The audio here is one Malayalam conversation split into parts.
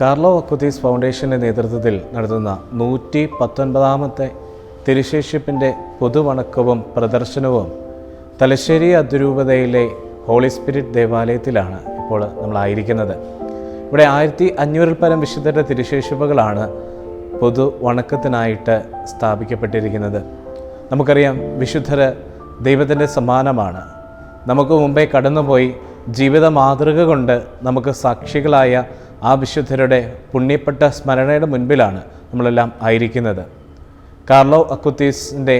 കാർലോ അക്കുതീസ് ഫൗണ്ടേഷന്റെ നേതൃത്വത്തിൽ നടത്തുന്ന നൂറ്റി പത്തൊൻപതാമത്തെ തിരുശേഷിപ്പിന്റെ പൊതുവണക്കവും പ്രദർശനവും തലശ്ശേരി അതിരൂപതയിലെ ഹോളി സ്പിരിറ്റ് ദേവാലയത്തിലാണ് ഇപ്പോൾ നമ്മളായിരിക്കുന്നത് ഇവിടെ ആയിരത്തി അഞ്ഞൂറിൽ പരം വിശുദ്ധരുടെ തിരുശേഷിപ്പുകളാണ് പൊതു വണക്കത്തിനായിട്ട് സ്ഥാപിക്കപ്പെട്ടിരിക്കുന്നത്. നമുക്കറിയാം വിശുദ്ധർ ദൈവത്തിന്റെ സമ്മാനമാണ്. നമുക്ക് മുമ്പേ കടന്നുപോയി ജീവിത മാതൃക കൊണ്ട് നമുക്ക് സാക്ഷികളായ ആ വിശുദ്ധരുടെ പുണ്യപ്പെട്ട സ്മരണയുടെ മുൻപിലാണ് നമ്മളെല്ലാം ആയിരിക്കുന്നത്. കാർലോ അക്കുത്തീസിന്റെ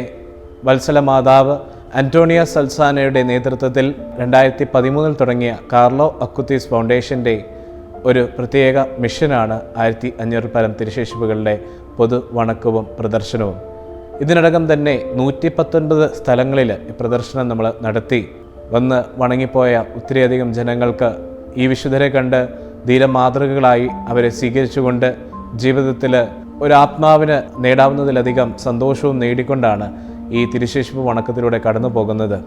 വത്സല മാതാവ് അന്റോണിയ സൽസാനയുടെ നേതൃത്വത്തിൽ രണ്ടായിരത്തി പതിമൂന്നിൽ തുടങ്ങിയ കാർലോ അക്കുത്തീസ് ഫൗണ്ടേഷന്റെ ഒരു പ്രത്യേക മിഷനാണ് ആയിരത്തി അഞ്ഞൂറ് പരം തിരുശേഷിപ്പുകളുടെ പൊതു വണക്കവും പ്രദർശനവും. ഇതിനടക്കം തന്നെ നൂറ്റി പത്തൊൻപത് സ്ഥലങ്ങളിൽ പ്രദർശനം നമ്മൾ നടത്തി. വന്ന് വണങ്ങിപ്പോയ ഒത്തിരിയധികം ജനങ്ങൾക്ക് ഈ വിശുദ്ധരെ കണ്ട് ധീരമാതൃകകളായി അവരെ സ്വീകരിച്ചുകൊണ്ട് ജീവിതത്തിൽ ഒരു ആത്മാവിന് നേടാവുന്നതിലധികം സന്തോഷവും നേടിക്കൊണ്ടാണ് ഈ തിരുശേഷിപ്പ് വണക്കത്തിലൂടെ കടന്നു പോകുന്നത്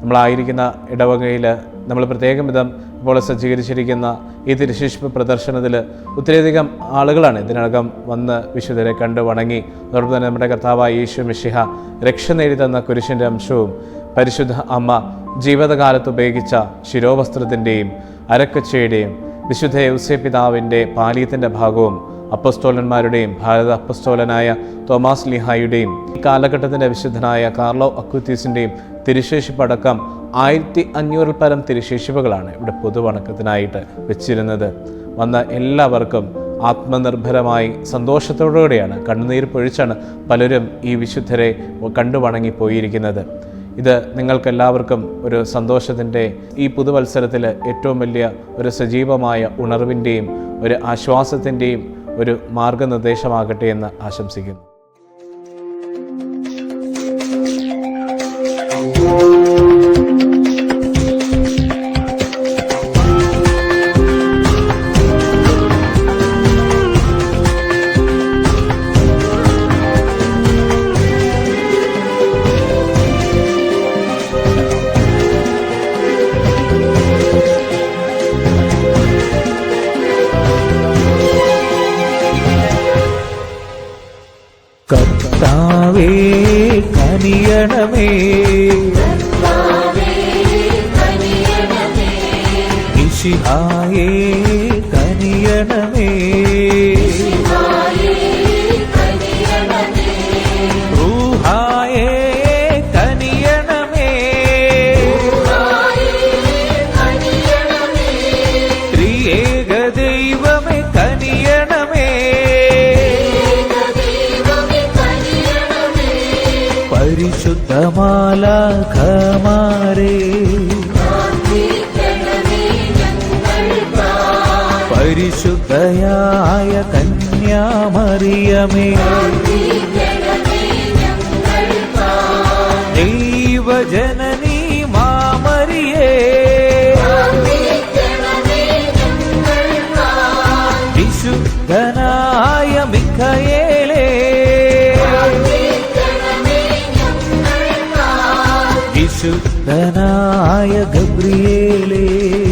നമ്മളായിരിക്കുന്ന ഇടവകയിൽ നമ്മൾ പ്രത്യേകം വിധം ഇപ്പോൾ സജ്ജീകരിച്ചിരിക്കുന്ന ഈ തിരുശേഷിപ്പ് പ്രദർശനത്തിൽ ഒത്തിരിയധികം ആളുകളാണ് ഇതിനകം വന്ന് വിശുദ്ധരെ കണ്ട് വണങ്ങി. അതോടൊപ്പം തന്നെ നമ്മുടെ കർത്താവായ യേശു മിഷിഹ രക്ഷ നേടി തന്ന കുരിശിന്റെ അംശവും പരിശുദ്ധ അമ്മ ജീവിതകാലത്ത് ഉപയോഗിച്ച ശിരോവസ്ത്രത്തിന്റെയും അരക്കച്ചയുടെയും വിശുദ്ധ യൗസേ പിതാവിന്റെ പാലിയത്തിന്റെ ഭാഗവും അപ്പസ്തോലന്മാരുടെയും ഭാരത അപ്പസ്തോലനായ തോമാസ് ലിഹായുടെയും കാലഘട്ടത്തിന്റെ വിശുദ്ധനായ കാർലോ അക്വിത്തീസിന്റെയും തിരുശേഷിപ്പടക്കം ആയിരത്തി അഞ്ഞൂറിൽ പരം തിരുശേഷിപ്പുകളാണ് ഇവിടെ പൊതുവണക്കത്തിനായിട്ട് വെച്ചിരുന്നത്. വന്ന എല്ലാവർക്കും ആത്മനിർഭരമായി സന്തോഷത്തോടുകൂടിയാണ് കണ്ണുനീർ പൊഴിച്ചാണ് പലരും ഈ വിശുദ്ധരെ കണ്ടു വണങ്ങി പോയിരിക്കുന്നത് ഇത് നിങ്ങൾക്കെല്ലാവർക്കും ഒരു സന്തോഷത്തിന്റെ ഈ പുതുവത്സരത്തിൽ ഏറ്റവും വലിയ ഒരു സജീവമായ ഉണർവിന്റെയും ഒരു ആശ്വാസത്തിന്റെയും ഒരു മാർഗനിർദ്ദേശമാകട്ടെ എന്ന് ആശംസിക്കുന്നു. കനിയണമേ. ഇഷിഹായേ പരിശുദ്ധയായ കന്യാമറിയമേ. ദൈവജനനീ മാമറിയേ. വിശുദ്ധനായ മിഖയേലേ. വിശുദ്ധനായ ഗബ്രിയേലേ.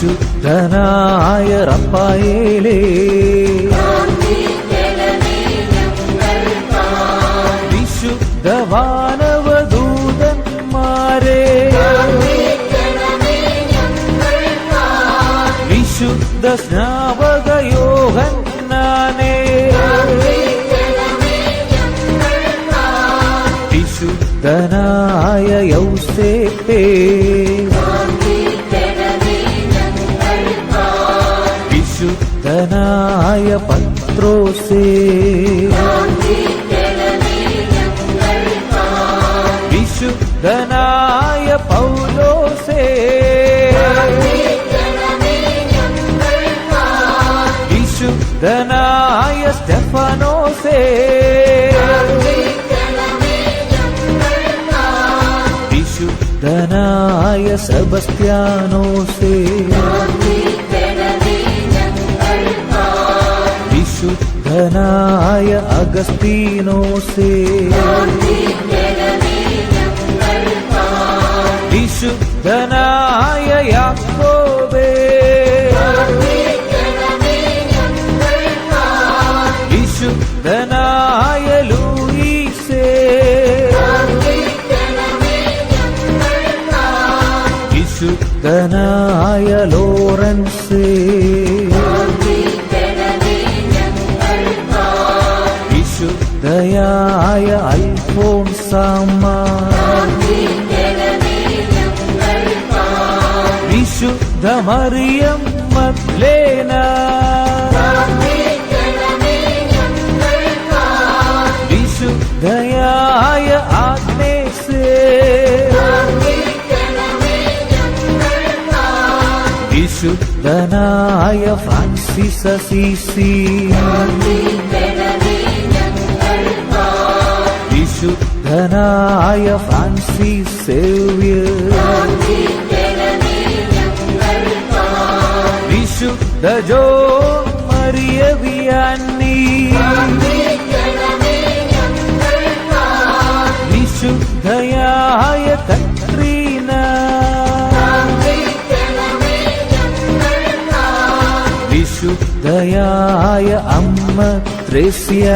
വിശുദ്ധനായ റപ്പായേലേ വിശുദ്ധവാനവദൂതന്മാരെ വിശുദ്ധ സ്നാവകയോഹന്നാനേ വിശുദ്ധനായ യൗസേപ്പേ. വിശുദ്ധനായ പത്രോസേ. വിശുദ്ധനായ പൗലോസേ. വിശുദ്ധനായ സ്റ്റെഫനോസേ. വിശുദ്ധനായ സെബസ്ത്യാനോസേ. വിശുദ്ധനായ അഗസ്തീനോസേ. വിശുദ്ധനായ യാക്കോബേ. വിശുദ്ധനായ ലൂയിസേ. വിശുദ്ധനായ ലോ മറിയം മദ്ലേന വിശുദ്ധയായ ആഗ്നേസേ വിശുദ്ധനായ ഫ്രാൻസിസ് അസീസി. വിശുദ്ധനായ ഫ്രാൻസിസ് സേവ്യർ. വിശുദ്ധ ജോ മറിയ വിയാനി വിശുദ്ധയായ കത്രീന. വിശുദ്ധയായ അമ്മ ത്രേസ്യ.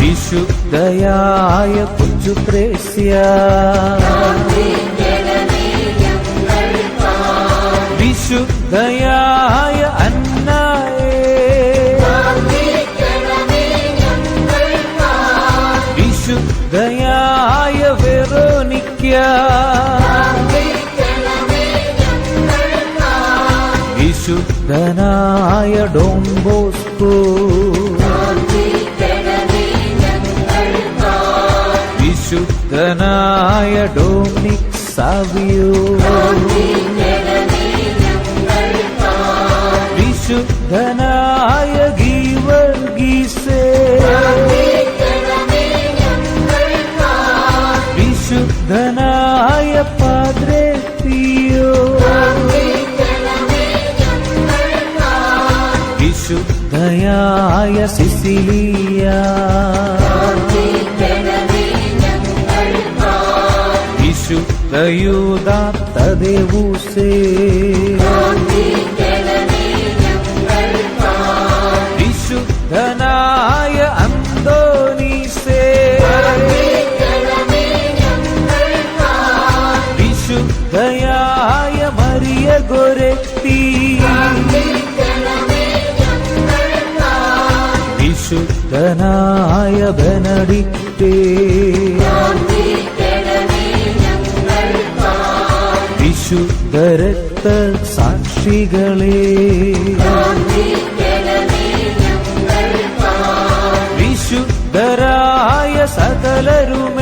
വിശുദ്ധയായ കൊച്ചു ത്രേസ്യ. വിശുദ്ധയായ അന്നായേ. വിശുദ്ധയായ വെറോനിക്ക. വിശുദ്ധനായ ഡോംബോസ്കോ. വിശുദ്ധനായ ഡോമിക് സാവിയോ. പരിശുദ്ധനായ ഗീവർഗീസേ വിശുദ്ധനായ പാദ്രേ തീയോ വിശുദ്ധയായ സിസിലിയ. വിശുദ്ധയൂതാത്ത ദേവൂസേ ഗുരുത്തി വിശുദ്ധനായ ബനഡിത്തേ വിശുദ്ധരക്ത സാക്ഷികളെ. വിശുദ്ധരായ സകലരും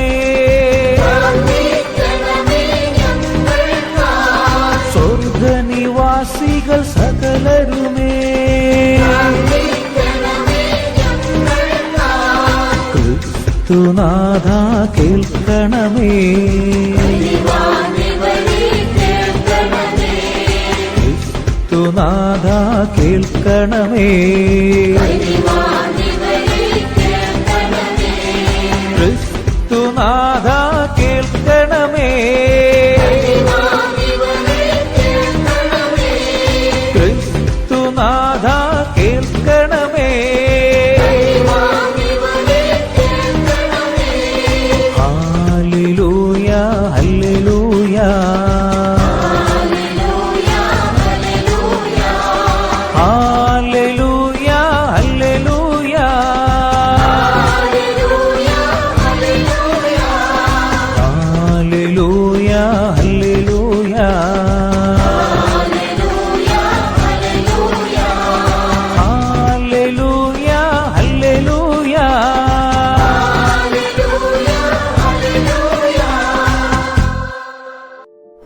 ക്രിസ്തുനാഥ കേൾക്കണമേ. ക്രിസ്തുനാഥ കേൾക്കണമേ.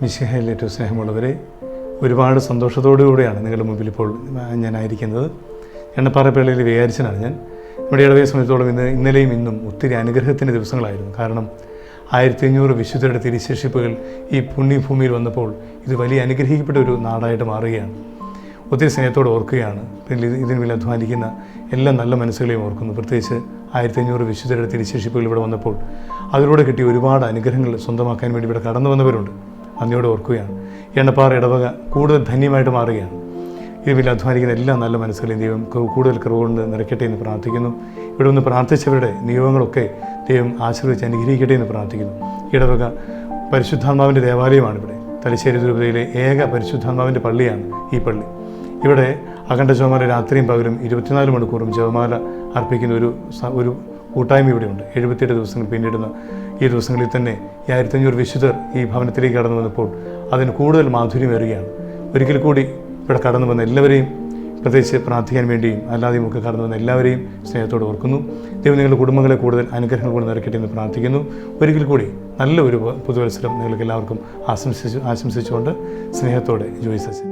മിശിഹയിൽ ഏറ്റവും സ്നേഹമുള്ളവരെ ഒരുപാട് സന്തോഷത്തോടുകൂടിയാണ് നിങ്ങളുടെ മുമ്പിൽ ഇപ്പോൾ ഞാനായിരിക്കുന്നത് എണ്ണപ്പാറപ്പള്ളിയിൽ വികാരിച്ചനാണ് ഞാൻ. നമ്മുടെ ഇടവേ സമയത്തോളം ഇന്ന് ഇന്നലെയും ഇന്നും ഒത്തിരി അനുഗ്രഹത്തിന്റെ ദിവസങ്ങളായിരുന്നു. കാരണം ആയിരത്തി അഞ്ഞൂറ് വിശുദ്ധരുടെ തിരിശേഷിപ്പുകൾ ഈ പുണ്യഭൂമിയിൽ വന്നപ്പോൾ ഇത് വലിയ അനുഗ്രഹിക്കപ്പെട്ട ഒരു നാടായിട്ട് മാറുകയാണ്. ഒത്തിരി സ്നേഹത്തോടെ ഓർക്കുകയാണ്. ഇതിന് വേണ്ടി അധ്വാനിക്കുന്ന എല്ലാ നല്ല മനസ്സുകളെയും ഓർക്കുന്നു. പ്രത്യേകിച്ച് ആയിരത്തി അഞ്ഞൂറ് വിശുദ്ധരുടെ തിരിശേഷിപ്പുകൾ ഇവിടെ വന്നപ്പോൾ അതിലൂടെ കിട്ടിയ ഒരുപാട് അനുഗ്രഹങ്ങൾ സ്വന്തമാക്കാൻ വേണ്ടി ഇവിടെ കടന്നു വന്നവരുണ്ട്. നന്ദിയോടെ ഓർക്കുകയാണ്. എണ്ണപ്പാറ ഇടവക കൂടുതൽ ധന്യമായിട്ട് മാറുകയാണ്. ഇതിൽ അധ്വാനിക്കുന്ന എല്ലാ നല്ല മനസ്സുകളെയും ദൈവം കൂടുതൽ കുറവുകൊണ്ട് നിറയ്ക്കട്ടെ എന്ന് പ്രാർത്ഥിക്കുന്നു. ഇവിടെ ഒന്ന് പ്രാർത്ഥിച്ചവരുടെ നിയോഗങ്ങളൊക്കെ ദൈവം ആശീർവദിച്ച് അനുഗ്രഹിക്കട്ടെ എന്ന് പ്രാർത്ഥിക്കുന്നു. ഇടവക പരിശുദ്ധാത്മാവിന്റെ ദേവാലയമാണ് ഇവിടെ തലശ്ശേരി രൂപതയിലെ ഏക പരിശുദ്ധാത്മാവിന്റെ പള്ളിയാണ് ഈ പള്ളി. ഇവിടെ അഖണ്ഡ ജപമാല രാത്രിയും പകലും ഇരുപത്തിനാല് മണിക്കൂറും ജപമാല അർപ്പിക്കുന്ന ഒരു ഒരു കൂട്ടായ്മ ഇവിടെയുണ്ട്. എഴുപത്തിയെട്ട് ദിവസങ്ങൾ പിന്നിടുന്ന ഈ ദിവസങ്ങളിൽ തന്നെ ഈ ആയിരത്തഞ്ഞൂറ് വിശുദ്ധർ ഈ ഭവനത്തിലേക്ക് കടന്നു വന്നപ്പോൾ അതിന് കൂടുതൽ മാധുര്യം വരികയാണ് ഒരിക്കൽ കൂടി ഇവിടെ കടന്നു വന്ന എല്ലാവരെയും പ്രത്യേകിച്ച് പ്രാർത്ഥിക്കാൻ വേണ്ടിയും അല്ലാതെയും ഒക്കെ കടന്നു വന്ന എല്ലാവരെയും സ്നേഹത്തോടെ ഓർക്കുന്നു. ദൈവം നിങ്ങളുടെ കുടുംബങ്ങളെ കൂടുതൽ അനുഗ്രഹങ്ങൾ കൊണ്ട് നിറക്കട്ടെ എന്ന് പ്രാർത്ഥിക്കുന്നു. ഒരിക്കൽ കൂടി നല്ല ഒരു പുതുവത്സരം നിങ്ങൾക്ക് എല്ലാവർക്കും ആശംസിച്ച് ആശംസിച്ചുകൊണ്ട് സ്നേഹത്തോടെ ജോയിസ്